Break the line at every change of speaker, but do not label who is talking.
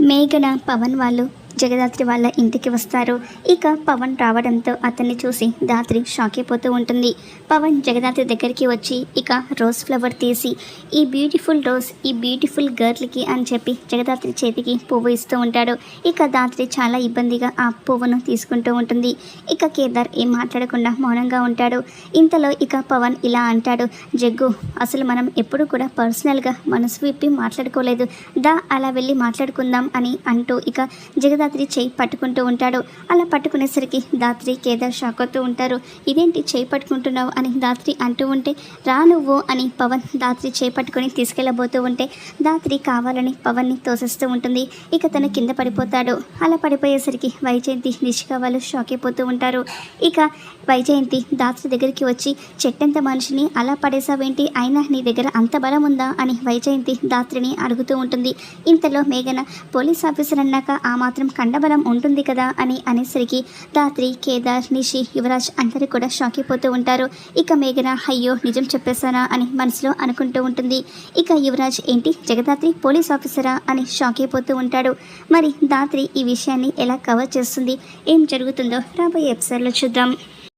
మేఘన పవన్ వాళ్ళు జగదాత్రి వాళ్ళ ఇంటికి వస్తారు. ఇక పవన్ రావడంతో అతన్ని చూసి దాత్రి షాక్ అయిపోతూ ఉంటుంది. పవన్ జగదాత్రి దగ్గరికి వచ్చి ఇక రోజ్ ఫ్లవర్ తీసి ఈ బ్యూటిఫుల్ రోజ్ ఈ బ్యూటిఫుల్ గర్ల్కి అని చెప్పి జగదాత్రి చేతికి పువ్వు ఇస్తూ ఉంటాడు. ఇక దాత్రి చాలా ఇబ్బందిగా ఆ పువ్వును తీసుకుంటూ ఉంటుంది. ఇక కేదార్ ఏం మాట్లాడకుండా మౌనంగా ఉంటాడు. ఇంతలో ఇక పవన్ ఇలా అంటాడు జగ్గు అసలు మనం ఎప్పుడు కూడా పర్సనల్గా మనసు విప్పి మాట్లాడుకోలేదు. దా అలా వెళ్ళి మాట్లాడుకుందాం అని అంటూ ఇక జగదాత్రి చేయి పట్టుకుంటూ ఉంటాడు. అలా పట్టుకునేసరికి దాత్రి కేదార్ షాక్ అవుతూ ఉంటారు. ఇదేంటి చేయి పట్టుకుంటున్నావు? అని దాత్రి అంటూ ఉంటే రా నువ్వు అని పవన్ దాత్రి చేయి పట్టుకొని తీసుకెళ్ళబోతూ ఉంటే దాత్రి కావాలని పవన్ని తోసేస్తూ ఉంటుంది. ఇక తను కింద పడిపోతాడు. అలా పడిపోయేసరికి వైజయంతి నిష్క వాళ్ళు షాక్ అయిపోతూ ఉంటారు. ఇక వైజయంతి దాత్రి దగ్గరికి వచ్చి చెట్టంత మనిషిని అలా పడేసావేంటి అయినా నీ దగ్గర అంత బలం ఉందా? అని వైజయంతి దాత్రిని అడుగుతూ ఉంటుంది. ఇంతలో మేఘన పోలీస్ ఆఫీసర్ అన్నాక ఆ మాత్రం కండబలం ఉంటుంది కదా అని అనేసరికి దాత్రి కేదార్ నిషి యువరాజ్ అందరూ కూడా షాక్ అయిపోతూ ఉంటారు. ఇక మేఘన అయ్యో నిజం చెప్పేశానా అని మనసులో అనుకుంటూ ఉంటుంది. ఇక యువరాజ్ ఏంటి జగదాత్రి పోలీస్ ఆఫీసరా అని షాక్ అయిపోతూ ఉంటాడు. మరి దాత్రి ఈ విషయాన్ని ఎలా కవర్ చేస్తుంది? ఏం జరుగుతుందో రాబోయే ఎపిసోడ్లో చూద్దాం.